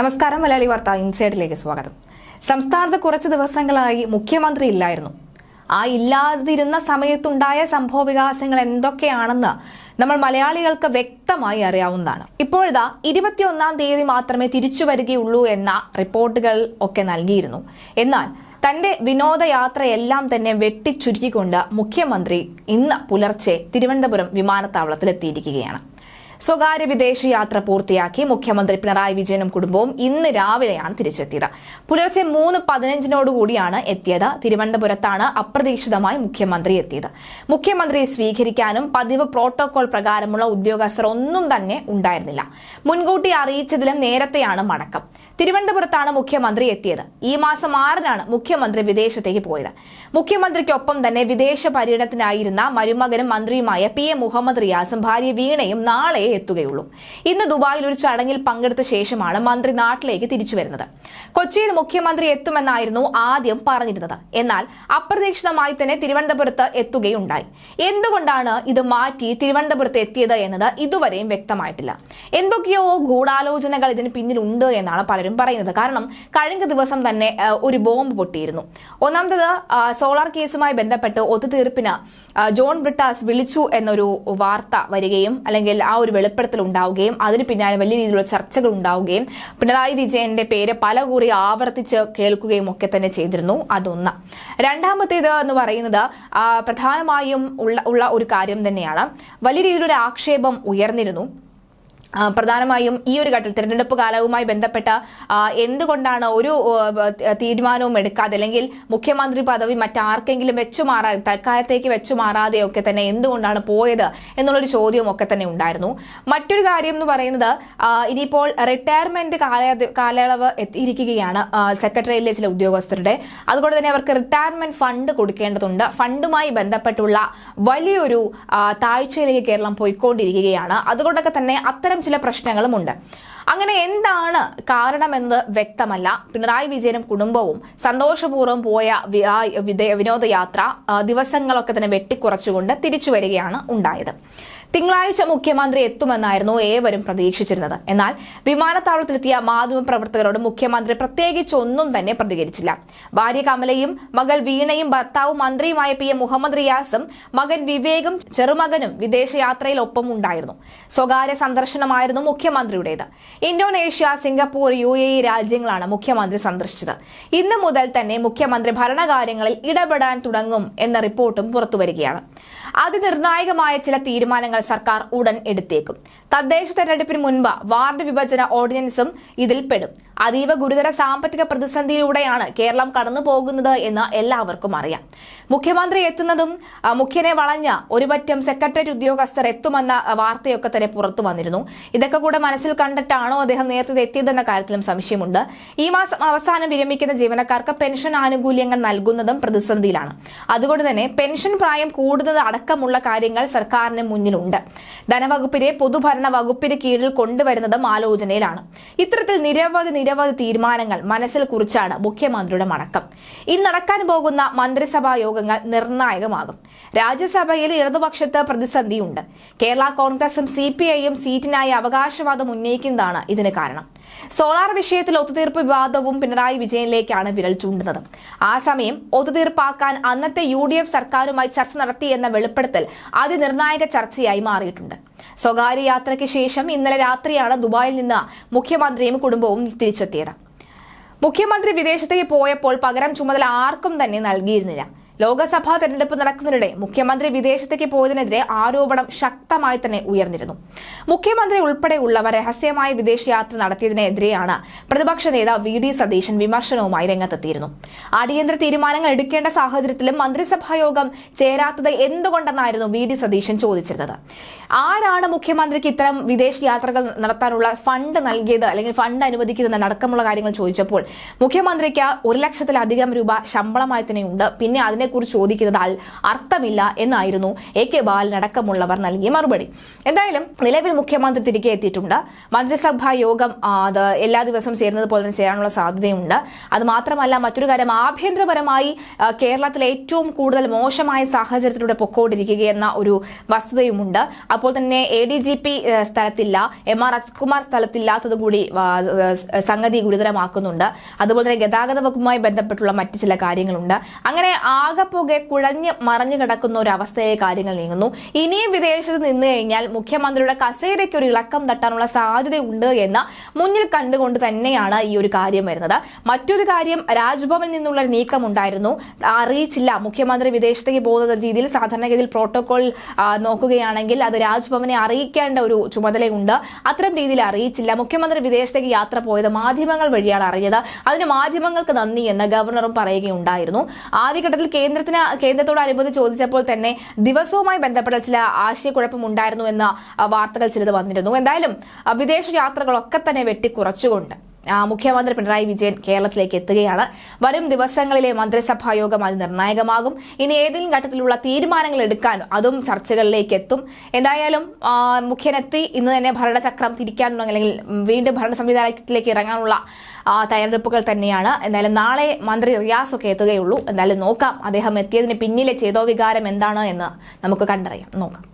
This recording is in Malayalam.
നമസ്കാരം മലയാളി വാർത്ത ഇൻസൈഡിലേക്ക് സ്വാഗതം. സംസ്ഥാനത്ത് കുറച്ച് ദിവസങ്ങളായി മുഖ്യമന്ത്രി ഇല്ലായിരുന്നു. ആ ഇല്ലാതിരുന്ന സമയത്തുണ്ടായ സംഭവ വികാസങ്ങൾ എന്തൊക്കെയാണെന്ന് നമ്മൾ മലയാളികൾക്ക് വ്യക്തമായി അറിയാവുന്നതാണ്. ഇപ്പോഴിതാ ഇരുപത്തിയൊന്നാം തീയതി മാത്രമേ തിരിച്ചു വരികയുള്ളൂ എന്ന റിപ്പോർട്ടുകൾ ഒക്കെ നൽകിയിരുന്നു. എന്നാൽ തന്റെ വിനോദയാത്രയെല്ലാം തന്നെ വെട്ടിച്ചുരുക്കിക്കൊണ്ട് മുഖ്യമന്ത്രി ഇന്ന് പുലർച്ചെ തിരുവനന്തപുരം വിമാനത്താവളത്തിൽ എത്തിയിരിക്കുകയാണ് വിദേശ യാത്ര പൂർത്തിയാക്കി മുഖ്യമന്ത്രി പിണറായി വിജയനും കുടുംബവും ഇന്ന് രാവിലെയാണ് തിരിച്ചെത്തിയത്. പുലർച്ചെ മൂന്ന് പതിനഞ്ചിനോടുകൂടിയാണ് എത്തിയത്. തിരുവനന്തപുരത്താണ് അപ്രതീക്ഷിതമായി മുഖ്യമന്ത്രി എത്തിയത്. മുഖ്യമന്ത്രിയെ സ്വീകരിക്കാനും പതിവ് പ്രോട്ടോകോൾ പ്രകാരമുള്ള ഉദ്യോഗസ്ഥർ ഒന്നും തന്നെ ഉണ്ടായിരുന്നില്ല. മുൻകൂട്ടി അറിയിച്ചതിലും നേരത്തെയാണ് മടക്കം. തിരുവനന്തപുരത്താണ് മുഖ്യമന്ത്രി എത്തിയത്. ഈ മാസം ആറിനാണ് മുഖ്യമന്ത്രി വിദേശത്തേക്ക് പോയത്. മുഖ്യമന്ത്രിക്കൊപ്പം തന്നെ വിദേശ പര്യടനത്തിനായിരുന്ന മരുമകനും മന്ത്രിയുമായ പി എ മുഹമ്മദ് റിയാസും ഭാര്യ വീണയും നാളെ എത്തുകയുള്ളൂ. ഇന്ന് ദുബായിൽ ഒരു ചടങ്ങിൽ പങ്കെടുത്ത ശേഷമാണ് മന്ത്രി നാട്ടിലേക്ക് തിരിച്ചു വരുന്നത്. കൊച്ചിയിൽ മുഖ്യമന്ത്രി എത്തുമെന്നായിരുന്നു ആദ്യം പറഞ്ഞിരുന്നത്. എന്നാൽ അപ്രതീക്ഷിതമായി തന്നെ തിരുവനന്തപുരത്ത് എത്തുകയുണ്ടായി. എന്തുകൊണ്ടാണ് ഇത് മാറ്റി തിരുവനന്തപുരത്ത് എത്തിയത് എന്നത് ഇതുവരെയും വ്യക്തമായിട്ടില്ല. എന്തൊക്കെയോ ഗൂഢാലോചനകൾ ഇതിന് പിന്നിലുണ്ട് എന്നാണ് പലരും പറയുന്നത്. കാരണം കഴിഞ്ഞ ദിവസം തന്നെ ഒരു ബോംബ് പൊട്ടിയിരുന്നു. ഒന്നാമത്തത് സോളാർ കേസുമായി ബന്ധപ്പെട്ട് ഒത്തുതീർപ്പിന് ജോൺ ബ്രിട്ടാസ് വിളിച്ചു എന്നൊരു വാർത്ത വരികയും അല്ലെങ്കിൽ ആ ഒരു വെളിപ്പെടുത്തൽ ഉണ്ടാവുകയും അതിന് പിന്നാലെ വലിയ രീതിയിലുള്ള ചർച്ചകൾ ഉണ്ടാവുകയും പിണറായി വിജയന്റെ പേര് പല കുറി ആവർത്തിച്ച് കേൾക്കുകയും ഒക്കെ തന്നെ ചെയ്തിരുന്നു. അതൊന്ന്. രണ്ടാമത്തേത് എന്ന് പറയുന്നത് പ്രധാനമായും ഉള്ള ഉള്ള ഒരു കാര്യം തന്നെയാണ്. വലിയ രീതിയിലൊരു ആക്ഷേപം ഉയർന്നിരുന്നു. പ്രധാനമായും ഈ ഒരു ഘട്ടത്തിൽ തിരഞ്ഞെടുപ്പ് കാലവുമായി ബന്ധപ്പെട്ട എന്തുകൊണ്ടാണ് ഒരു തീരുമാനവും എടുക്കാതെ അല്ലെങ്കിൽ മുഖ്യമന്ത്രി പദവി മറ്റാർക്കെങ്കിലും വെച്ചു മാറാ തൽക്കാലത്തേക്ക് വെച്ചു മാറാതെയൊക്കെ തന്നെ എന്തുകൊണ്ടാണ് പോയത് എന്നുള്ളൊരു ചോദ്യവും ഒക്കെ തന്നെ ഉണ്ടായിരുന്നു. മറ്റൊരു കാര്യം എന്ന് പറയുന്നത് ഇനിയിപ്പോൾ റിട്ടയർമെന്റ് കാല കാലയളവ് എത്തിയിരിക്കുകയാണ് സെക്രട്ടറിയിലെ ചില ഉദ്യോഗസ്ഥരുടെ. അതുകൊണ്ട് തന്നെ അവർക്ക് റിട്ടയർമെന്റ് ഫണ്ട് കൊടുക്കേണ്ടതുണ്ട്. ഫണ്ടുമായി ബന്ധപ്പെട്ടുള്ള വലിയൊരു താഴ്ചയിലേക്ക് കേരളം പോയിക്കൊണ്ടിരിക്കുകയാണ്. അതുകൊണ്ടൊക്കെ തന്നെ അത്തരം ചില പ്രശ്നങ്ങളുമുണ്ട്. അങ്ങനെ എന്താണ് കാരണമെന്നത് വ്യക്തമല്ല. പിണറായി വിജയനും കുടുംബവും സന്തോഷപൂർവം പോയ വിനോദയാത്ര ദിവസങ്ങളൊക്കെ തന്നെ വെട്ടിക്കുറച്ചുകൊണ്ട് തിരിച്ചു വരികയാണ് ഉണ്ടായത്. തിങ്കളാഴ്ച മുഖ്യമന്ത്രി എത്തുമെന്നായിരുന്നു ഏവരും പ്രതീക്ഷിച്ചിരുന്നത്. എന്നാൽ വിമാനത്താവളത്തിലെത്തിയ മാധ്യമപ്രവർത്തകരോട് മുഖ്യമന്ത്രി പ്രത്യേകിച്ച് ഒന്നും തന്നെ പ്രതികരിച്ചില്ല. ഭാര്യ കമലയും മകൾ വീണയും ഭർത്താവും മന്ത്രിയുമായ പി മുഹമ്മദ് റിയാസും മകൻ വിവേകും ചെറുമകനും വിദേശയാത്രയിൽ ഒപ്പം ഉണ്ടായിരുന്നു സ്വകാര്യ സന്ദർശനമായിരുന്നു മുഖ്യമന്ത്രിയുടേത്. ഇന്തോനേഷ്യ സിംഗപ്പൂർ യു രാജ്യങ്ങളാണ് മുഖ്യമന്ത്രി സന്ദർശിച്ചത്. ഇന്ന് മുതൽ തന്നെ മുഖ്യമന്ത്രി ഭരണകാര്യങ്ങളിൽ ഇടപെടാൻ തുടങ്ങും എന്ന റിപ്പോർട്ടും പുറത്തുവരികയാണ്. അതിനിർണായകമായ ചില തീരുമാനങ്ങൾ സർക്കാർ ഉടൻ എടുത്തേക്കും. തദ്ദേശ തെരഞ്ഞെടുപ്പിന് മുൻപ് വാർഡ് വിഭജന ഓർഡിനൻസും ഇതിൽ പെടും. അതീവ ഗുരുതര സാമ്പത്തിക പ്രതിസന്ധിയിലൂടെയാണ് കേരളം കടന്നു പോകുന്നത് എന്ന് എല്ലാവർക്കും അറിയാം. മുഖ്യമന്ത്രി എത്തുന്നതും മുഖ്യനെ വളഞ്ഞ ഒരുപറ്റം സെക്രട്ടേറിയറ്റ് ഉദ്യോഗസ്ഥർ എത്തുമെന്ന വാർത്തയൊക്കെ തന്നെ പുറത്തു വന്നിരുന്നു. ഇതൊക്കെ കൂടെ മനസ്സിൽ കണ്ടിട്ടാണോ അദ്ദേഹം നേരത്തെ എത്തിയതെന്ന കാര്യത്തിലും സംശയമുണ്ട്. ഈ മാസം അവസാനം വിരമിക്കുന്ന ജീവനക്കാർക്ക് പെൻഷൻ ആനുകൂല്യങ്ങൾ നൽകുന്നതും പ്രതിസന്ധിയിലാണ്. അതുകൊണ്ട് തന്നെ പെൻഷൻ പ്രായം കൂടുന്നത് അടക്കമുള്ള കാര്യങ്ങൾ സർക്കാരിന് മുന്നിലുണ്ട്. ധനവകുപ്പിനെ പൊതുഭരണ വകുപ്പിന് കീഴിൽ കൊണ്ടുവരുന്നതും ആലോചനയിലാണ്. ഇത്തരത്തിൽ നിരവധി നിരവധി തീരുമാനങ്ങൾ മനസ്സിൽ കുറിച്ചാണ് മുഖ്യമന്ത്രിയുടെ മടക്കം. ഇന്ന് നടക്കാൻ പോകുന്ന മന്ത്രിസഭാ യോഗങ്ങൾ നിർണായകമാകും. രാജ്യസഭയിൽ ഇടതുപക്ഷത്ത് പ്രതിസന്ധിയുണ്ട്. കേരള കോൺഗ്രസും സി പി ഐയും സീറ്റിനായി അവകാശവാദം ഉന്നയിക്കുന്നതാണ് ഇതിന് കാരണം. സോളാർ വിഷയത്തിൽ ഒത്തുതീർപ്പ് വിവാദവും പിണറായി വിജയനിലേക്കാണ് വിരൽ ചൂണ്ടുന്നത്. ആ സമയം ഒത്തുതീർപ്പാക്കാൻ അന്നത്തെ യു ഡി എഫ് സർക്കാരുമായി ചർച്ച നടത്തിയെന്ന വെളിപ്പെടുത്തൽ അതിനിർണായക ചർച്ചയായി മാറിയിട്ടുണ്ട്. സ്വകാര്യ യാത്രയ്ക്ക് ശേഷം ഇന്നലെ രാത്രിയാണ് ദുബായിൽ നിന്ന് മുഖ്യമന്ത്രിയും കുടുംബവും തിരിച്ചെത്തിയത്. മുഖ്യമന്ത്രി വിദേശത്തേക്ക് പോയപ്പോൾ പകരം ചുമതല ആർക്കും തന്നെ നൽകിയിരുന്നില്ല. ലോക്സഭാ തെരഞ്ഞെടുപ്പ് നടക്കുന്നതിനിടെ മുഖ്യമന്ത്രി വിദേശത്തേക്ക് പോയതിനെതിരെ ആരോപണം ശക്തമായി തന്നെ ഉയർന്നിരുന്നു. മുഖ്യമന്ത്രി ഉൾപ്പെടെയുള്ളവർ രഹസ്യമായ വിദേശയാത്ര നടത്തിയതിനെതിരെയാണ് പ്രതിപക്ഷ നേതാവ് വി ഡി സതീശൻ വിമർശനവുമായി രംഗത്തെത്തിയിരുന്നു. അടിയന്തര തീരുമാനങ്ങൾ എടുക്കേണ്ട സാഹചര്യത്തിലും മന്ത്രിസഭാ യോഗം ചേരാത്തത് എന്തുകൊണ്ടെന്നായിരുന്നു വി ഡി സതീശൻ ചോദിച്ചിരുന്നത്. ആരാണ് മുഖ്യമന്ത്രിക്ക് ഇത്തരം വിദേശ യാത്രകൾ നടത്താനുള്ള ഫണ്ട് നൽകിയത്? അല്ലെങ്കിൽ ഫണ്ട് അനുവദിക്കുന്നത് അടക്കമുള്ള കാര്യങ്ങൾ ചോദിച്ചപ്പോൾ മുഖ്യമന്ത്രിക്ക് ഒരു ലക്ഷത്തിലധികം രൂപ ശമ്പളമായി തന്നെയുണ്ട് പിന്നെ അതിനെക്കുറിച്ച് ചോദിക്കുന്നത് അർത്ഥമില്ല എന്നായിരുന്നു എ കെ ബാലൻ അടക്കമുള്ളവർ നൽകിയ മറുപടി. എന്തായാലും നിലവിൽ മുഖ്യമന്ത്രി തിരികെ എത്തിയിട്ടുണ്ട്. മന്ത്രിസഭാ യോഗം അത് എല്ലാ ദിവസവും ചേരുന്നത് പോലെ തന്നെ ചേരാനുള്ള സാധ്യതയുണ്ട്. അത് മാത്രമല്ല മറ്റൊരു കാര്യം ആഭ്യന്തരപരമായി കേരളത്തിലെ ഏറ്റവും കൂടുതൽ മോശമായ സാഹചര്യത്തിലൂടെ പൊക്കോണ്ടിരിക്കുകയെന്ന ഒരു വസ്തുതയുമുണ്ട്. അപ്പോൾ തന്നെ എ ഡി ജി പി സ്ഥലത്തില്ല. എം ആർ അജ്കുമാർ സ്ഥലത്തില്ലാത്തത് കൂടി സംഗതി ഗുരുതരമാക്കുന്നുണ്ട്. അതുപോലെ തന്നെ ഗതാഗത വകുപ്പുമായി ബന്ധപ്പെട്ടുള്ള മറ്റ് ചില കാര്യങ്ങളുണ്ട്. അങ്ങനെ ആകെപ്പോകെ കുഴഞ്ഞ് മറഞ്ഞു കിടക്കുന്ന ഒരു അവസ്ഥയിലെ കാര്യങ്ങൾ നീങ്ങുന്നു. ഇനിയും വിദേശത്ത് നിന്ന് കഴിഞ്ഞാൽ മുഖ്യമന്ത്രിയുടെ കസേരയ്ക്ക് ഒരു ഇളക്കം തട്ടാനുള്ള സാധ്യതയുണ്ട് എന്ന് മുന്നിൽ കണ്ടുകൊണ്ട് തന്നെയാണ് ഈ ഒരു കാര്യം വരുന്നത്. മറ്റൊരു കാര്യം രാജ്ഭവനിൽ നിന്നുള്ള നീക്കം ഉണ്ടായിരുന്നു അറിയിച്ചില്ല. മുഖ്യമന്ത്രി വിദേശത്തേക്ക് പോകുന്ന രീതിയിൽ സാധാരണഗതിയിൽ പ്രോട്ടോകോൾ നോക്കുകയാണെങ്കിൽ അത് രാജ്ഭവനെ അറിയിക്കേണ്ട ഒരു ചുമതലയുണ്ട്. അത്തരം രീതിയിൽ അറിയിച്ചില്ല. മുഖ്യമന്ത്രി വിദേശത്തേക്ക് യാത്ര പോയത് മാധ്യമങ്ങൾ വഴിയാണ് അറിഞ്ഞത്. അതിന് മാധ്യമങ്ങൾക്ക് നന്ദി എന്ന് ഗവർണറും പറയുകയുണ്ടായിരുന്നു. ആദ്യഘട്ടത്തിൽ കേന്ദ്രത്തിന് കേന്ദ്രത്തോട് അനുമതി ചോദിച്ചപ്പോൾ തന്നെ ദിവസവുമായി ബന്ധപ്പെട്ട ചില ആശയക്കുഴപ്പമുണ്ടായിരുന്നു എന്ന വാർത്തകൾ ചിലത് വന്നിരുന്നു. എന്തായാലും വിദേശ യാത്രകളൊക്കെ തന്നെ വെട്ടിക്കുറച്ചുകൊണ്ട് മുഖ്യമന്ത്രി പിണറായി വിജയൻ കേരളത്തിലേക്ക് എത്തുകയാണ്. വരും ദിവസങ്ങളിലെ മന്ത്രിസഭാ യോഗം അത് നിർണായകമാകും. ഇനി ഏതെങ്കിലും ഘട്ടത്തിലുള്ള തീരുമാനങ്ങൾ എടുക്കാൻ അതും ചർച്ചകളിലേക്ക് എത്തും. എന്തായാലും മുഖ്യനെത്തി ഇന്ന് തന്നെ ഭരണചക്രം തിരിക്കാനുള്ള അല്ലെങ്കിൽ വീണ്ടും ഭരണ സംവിധാനത്തിലേക്ക് ഇറങ്ങാനുള്ള തയ്യാറെടുപ്പുകൾ തന്നെയാണ്. എന്തായാലും നാളെ മന്ത്രി റിയാസ് ഒക്കെ എത്തുകയുള്ളൂ. എന്തായാലും നോക്കാം അദ്ദേഹം എത്തിയതിന് പിന്നിലെ ചേതോ വികാരം എന്താണ് എന്ന് നമുക്ക് കണ്ടറിയാം. നോക്കാം.